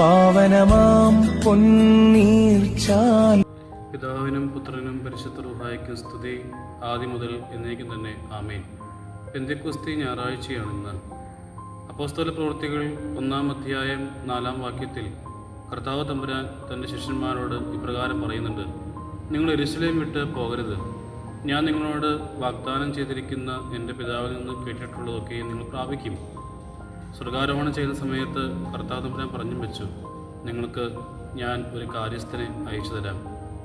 പാവനമാം പൊന്നീർച്ചാൽ പിതാവിനും പുത്രനും പരിശുദ്ധ സ്തുതി. ആദ്യം മുതൽ എന്നേക്കും തന്നെ ആമേൻ. പെന്തിക്കുസ്തി ഞായറാഴ്ചയാണെന്ന്. അപ്പോസ്തല പ്രവൃത്തികൾ ഒന്നാം അധ്യായം നാലാം വാക്യത്തിൽ കർത്താവ് തമ്പുരാൻ തന്റെ ശിഷ്യന്മാരോട് ഇപ്രകാരം പറയുന്നുണ്ട് നിങ്ങൾ എരുസലേം വിട്ട് പോകരുത്. ഞാൻ നിങ്ങളോട് വാഗ്ദാനം ചെയ്തിരിക്കുന്ന എന്റെ പിതാവിൽ നിന്ന് കേട്ടിട്ടുള്ളതൊക്കെ നിങ്ങൾ പ്രാപിക്കും. സ്വർഗാരോഹണം ചെയ്യുന്ന സമയത്ത് കർത്താവ് തമ്പുരാൻ പറഞ്ഞും വെച്ചു നിങ്ങൾക്ക് ഞാൻ ഒരു കാര്യസ്ഥനെ അയച്ചു തരാം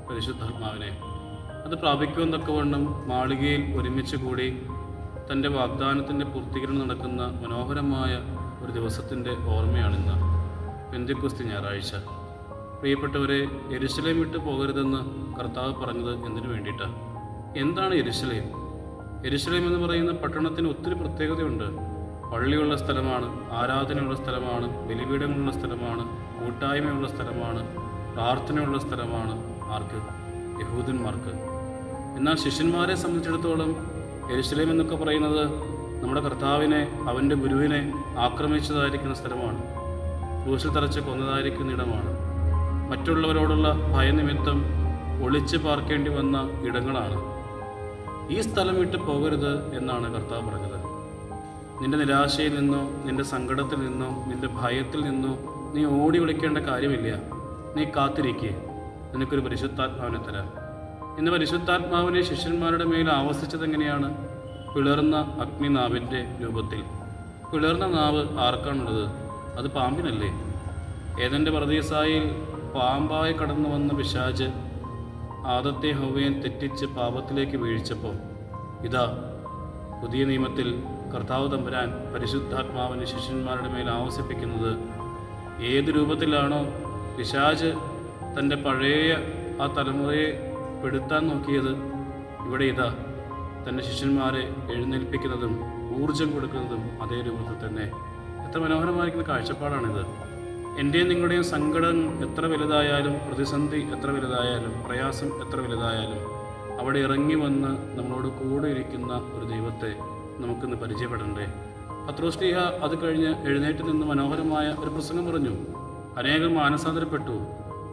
പരിശുദ്ധാത്മാവിനെ. അത് പ്രാപിക്കുമെന്നൊക്കെ വണ്ണം മാളികയിൽ ഒരുമിച്ച് കൂടി തന്റെ വാഗ്ദാനത്തിന്റെ പൂർത്തീകരണം നടക്കുന്ന മനോഹരമായ ഒരു ദിവസത്തിന്റെ ഓർമ്മയാണിന്ന് പെന്തിക്കുസ്തി ഞായറാഴ്ച. പ്രിയപ്പെട്ടവരെ എരുശലേം വിട്ട് പോകരുതെന്ന് കർത്താവ് പറഞ്ഞത് എന്തിനു വേണ്ടിയിട്ടാണ് എന്താണ് എരുശലേം എരുശലേം എന്ന് പറയുന്ന പട്ടണത്തിന് ഒത്തിരി പ്രത്യേകതയുണ്ട്. പള്ളിയുള്ള സ്ഥലമാണ് ആരാധനയുള്ള സ്ഥലമാണ് ബലിപീഠങ്ങളുള്ള സ്ഥലമാണ് കൂട്ടായ്മയുള്ള സ്ഥലമാണ് പ്രാർത്ഥനയുള്ള സ്ഥലമാണ് ആർക്ക്? യഹൂദന്മാർക്ക്. എന്നാൽ ശിഷ്യന്മാരെ സംബന്ധിച്ചിടത്തോളം എരുശലേം എന്നൊക്കെ പറയുന്നത് നമ്മുടെ കർത്താവിനെ അവന്റെ ഗുരുവിനെ ആക്രമിച്ചതായിരിക്കുന്ന സ്ഥലമാണ്. ക്രൂശിൽ തറച്ച് കൊന്നതായിരിക്കുന്ന ഇടമാണ്. മറ്റുള്ളവരോടുള്ള ഭയനിമിത്തം ഒളിച്ച് പാർക്കേണ്ടി വന്ന ഇടങ്ങളാണ്. ഈ സ്ഥലം വിട്ട് പോകരുത് എന്നാണ് കർത്താവ് പറഞ്ഞത്. നിന്റെ നിരാശയിൽ നിന്നോ നിന്റെ സങ്കടത്തിൽ നിന്നോ നിന്റെ ഭയത്തിൽ നിന്നോ നീ ഓടി വിളിക്കേണ്ട കാര്യമില്ല. നീ കാത്തിരിക്കുക നിനക്കൊരു പരിശുദ്ധാത്മാവിനെ തരാം. ഇന്ന് പരിശുദ്ധാത്മാവിനെ ശിഷ്യന്മാരുടെ മേൽ ആവസിച്ചത് എങ്ങനെയാണ്? പിളർന്ന അഗ്നിനാവിന്റെ രൂപത്തിൽ. പിളർന്ന നാവ് ആർക്കാണുള്ളത്? അത് പാമ്പിനല്ലേ? ഏതെന്റെ പ്രതീസായിൽ പാമ്പായി കടന്നു വന്ന പിശാജ് ആദത്തെ ഹൗവയെ തെറ്റിച്ച് പാപത്തിലേക്ക് വീഴ്ചപ്പോൾ ഇതാ പുതിയ നിയമത്തിൽ കർത്താവ് തമ്പുരാൻ പരിശുദ്ധാത്മാവിനെ ശിഷ്യന്മാരുടെ മേൽ ആവസിപ്പിക്കുന്നത് ഏത് രൂപത്തിലാണോ പിശാജ് തന്റെ പഴയ ആ തലമുറയെ പെടുത്താൻ നോക്കിയത് ഇവിടെ ഇതാ. തന്റെ ശിഷ്യന്മാരെ എഴുന്നേൽപ്പിക്കുന്നതും ഊർജം കൊടുക്കുന്നതും അതേ രൂപത്തിൽ തന്നെ. എത്ര മനോഹരമായിരിക്കുന്ന കാഴ്ചപ്പാടാണിത്. എന്റെയും നിങ്ങളുടെയും സങ്കടം എത്ര വലുതായാലും പ്രതിസന്ധി എത്ര വലുതായാലും പ്രയാസം എത്ര വലുതായാലും അവിടെ ഇറങ്ങി വന്ന് നമ്മളോട് കൂടെ ഇരിക്കുന്ന ഒരു ദൈവത്തെ നമുക്കിന്ന് പരിചയപ്പെടണ്ടേ? പത്രോസ്ലീഹ അത് കഴിഞ്ഞ് എഴുന്നേറ്റ് നിന്ന് മനോഹരമായ ഒരു പ്രസംഗം പറഞ്ഞു. അനേകം മാനസാന്തരപ്പെട്ടു.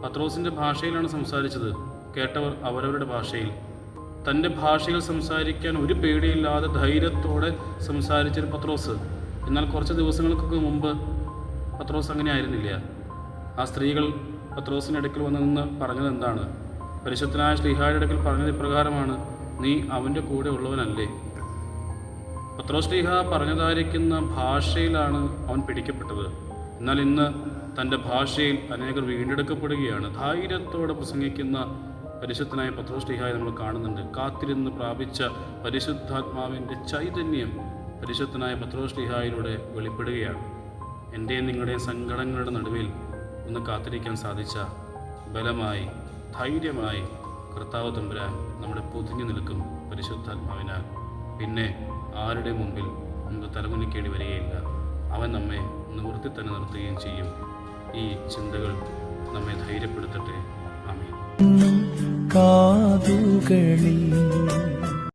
പത്രോസിന്റെ ഭാഷയിലാണ് സംസാരിച്ചത്. കേട്ടവർ അവരവരുടെ ഭാഷയിൽ. തന്റെ ഭാഷയിൽ സംസാരിക്കാൻ ഒരു പേടിയില്ലാതെ ധൈര്യത്തോടെ സംസാരിച്ചൊരു പത്രോസ്. എന്നാൽ കുറച്ച് ദിവസങ്ങൾക്കൊക്കെ മുമ്പ് പത്രോസ് അങ്ങനെ ആയിരുന്നില്ല. ആ സ്ത്രീകൾ പത്രോസിന്റെ അടുക്കൽ വന്ന് നിന്ന് പറഞ്ഞത് എന്താണ്? പരിശുദ്ധനായ ശ്രീഹായുടെ അടുക്കൽ പറഞ്ഞത് ഇപ്രകാരമാണ്. നീ അവന്റെ കൂടെ ഉള്ളവനല്ലേ. പത്രോസ് ശ്രീഹ പറഞ്ഞതായിരിക്കുന്ന ഭാഷയിലാണ് അവൻ പിടിക്കപ്പെട്ടത്. എന്നാൽ ഇന്ന് തന്റെ ഭാഷയിൽ അനേകർ വീണ്ടെടുക്കപ്പെടുകയാണ്. ധൈര്യത്തോടെ പ്രസംഗിക്കുന്ന പരിശുദ്ധനായ പത്രോസ്ലീഹായി നമ്മൾ കാണുന്നുണ്ട്. കാത്തിരുന്ന് പ്രാപിച്ച പരിശുദ്ധാത്മാവിന്റെ ചൈതന്യം പരിശുദ്ധനായ പത്രോസ്ലീഹായിലൂടെ വെളിപ്പെടുകയാണ്. എന്റെയും നിങ്ങളുടെയും സങ്കടങ്ങളുടെ നടുവിൽ ഒന്ന് കാത്തിരിക്കാൻ സാധിച്ച ബലമായി ധൈര്യമായി കർത്താവ് തമ്പുരാൻ നമ്മുടെ പൊതിഞ്ഞു നിൽക്കും പരിശുദ്ധാത്മാവിനാൽ. പിന്നെ ആരുടെ മുമ്പിൽ നമുക്ക് തലകുനിക്കേണ്ടി വരികയില്ല. അവൻ നമ്മെ നിവൃത്തി തന്നെ നിർത്തുകയും ചെയ്യും. ഈ ചിന്തകൾ നമ്മെ ധൈര്യപ്പെടുത്തട്ടെ. ആമീൻ. കാതുകളിൽ